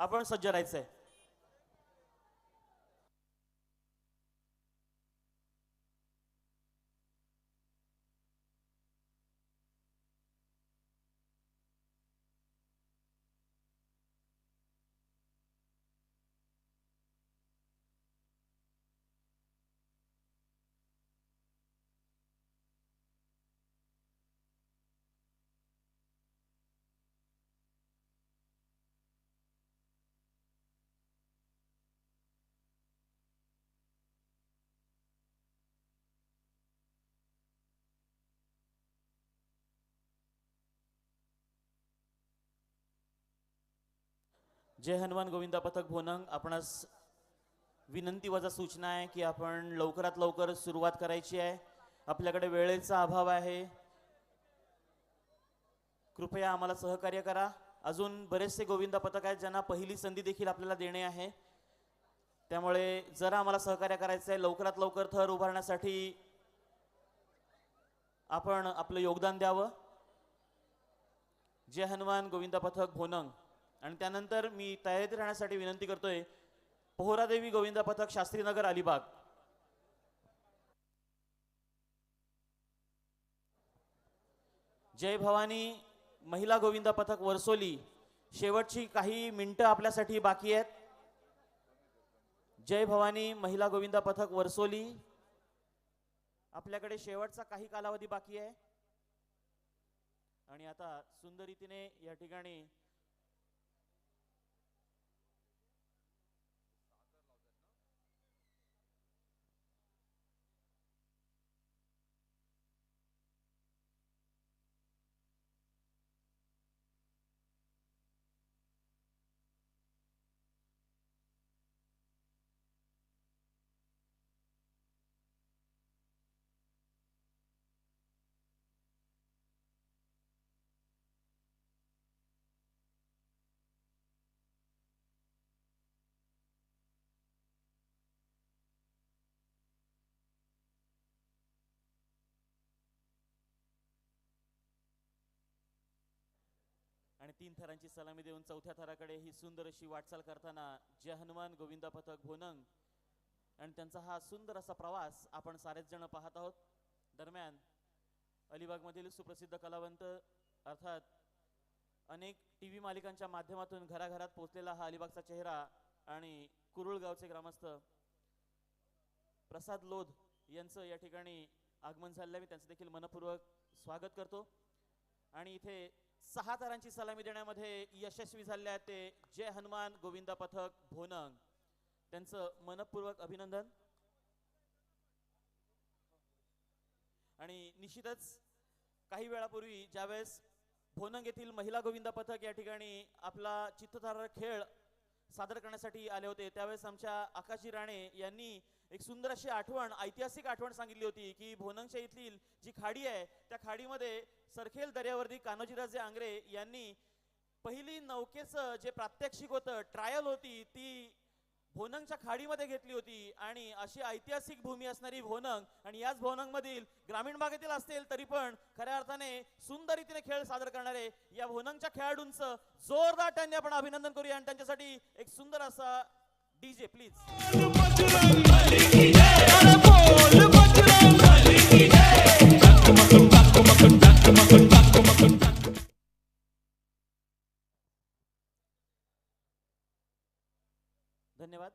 आपण सज्ज राहायचंय जय हनुमान गोविंदा पथक भोनंग. आपणास विनंती वजा सूचना आहे की आपण लवकरात लवकर सुरुवात करायची आहे. आपल्याकडे वेळेचा अभाव आहे. कृपया आम्हाला सहकार्य करा. अजून बरेचसे गोविंदा पथक आहेत ज्यांना पहिली संधी देखील आपल्याला देणे आहे. त्यामुळे जरा आम्हाला सहकार्य करायचं आहे लवकरात लवकर थर उभारण्यासाठी आपण आपलं योगदान द्यावं. जय हनुमान गोविंदा पथक भोनंग. आणि त्यानंतर मी तयारीत राहण्यासाठी विनंती करतोय पोहरादेवी गोविंदा पथक शास्त्रीनगर अलिबाग. जय भवानी महिला गोविंदा पथक वर्सोली. शेवटची काही मिनिटं आपल्यासाठी बाकी आहेत. जय भवानी महिला गोविंदा पथक वर्सोली. आपल्याकडे शेवटचा काही कालावधी बाकी आहे. आणि आता सुंदर रीतीने या ठिकाणी आणि तीन थरांची सलामी देऊन चौथ्या थराकडे ही सुंदर अशी वाटचाल करताना जय हनुमान गोविंदा पथक भोनंग आणि त्यांचा हा सुंदर असा प्रवास आपण सारेच जण पाहत आहोत. दरम्यान अलिबागमधील सुप्रसिद्ध कलावंत अर्थात अनेक टी व्ही मालिकांच्या माध्यमातून घराघरात पोचलेला हा अलिबागचा चेहरा आणि कुरुळगावचे ग्रामस्थ प्रसाद लोध यांचं या ठिकाणी आगमन झालेलं मी त्यांचं देखील मनपूर्वक स्वागत करतो. आणि इथे सहा तारांची सलामी देण्यामध्ये यशस्वी झाले आहेत ते. जय हनुमान गोविंदा पथक भोनंग. त्यांचं मनपूर्वक अभिनंदन. आणि निश्चितच काही वेळापूर्वी ज्यावेळेस भोनंग येथील महिला गोविंदा पथक या ठिकाणी आपला चित्तधारक खेळ सादर करण्यासाठी आले होते त्यावेळेस आमच्या आकाशी राणे यांनी एक सुंदर अशी आठवण ऐतिहासिक आठवण सांगितली होती की भोनंगच्या इथली जी खाडी आहे त्या खाडीमध्ये सरखेल दर्यावरती कान्होजीराजे आंग्रे यांनी पहिली नौकेचं जे प्रात्यक्षिक होतं ट्रायल होती ती भोनंगच्या खाडीमध्ये घेतली होती. आणि अशी ऐतिहासिक भूमी असणारी भोनंग आणि याच भोनंग मधील ग्रामीण भागातील असतील तरी पण खऱ्या अर्थाने सुंदर रीतीने खेळ सादर करणारे या भोनंगच्या खेळाडूंचं जोरदार त्यांनी आपण अभिनंदन करूया. आणि त्यांच्यासाठी एक सुंदर असा डीजे प्लीज. धन्यवाद.